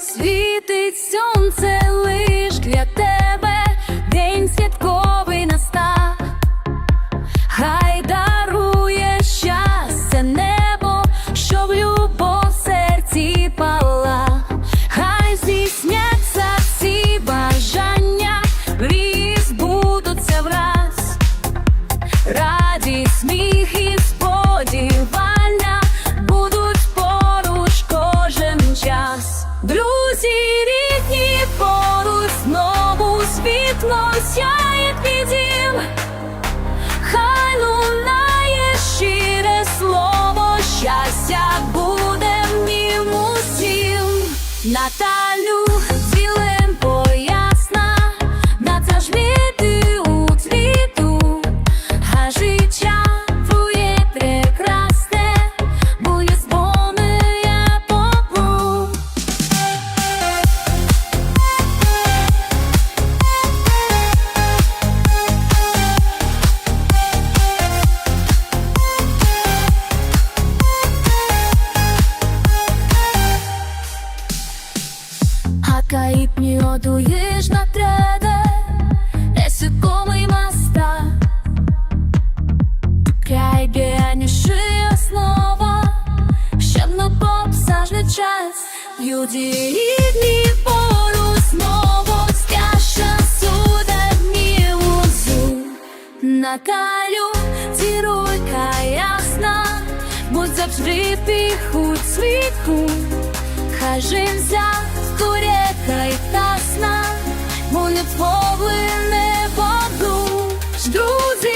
Світить сонце лиш для Друзі, рідні поруч знову світло сяє під дім. Хай лунає щире слово, щастя буде нім усім. Наталю цілим поясна, надзажміти у цвіту, Accaipni odujesz na tredę Esikomy masta Край біяніше основа. Щоб не попсажний час. Люди рідні поруч знову. Скаша суда дні узу Наталю, зіруйка ясна. Будь завжди піхуть світку Хай Produz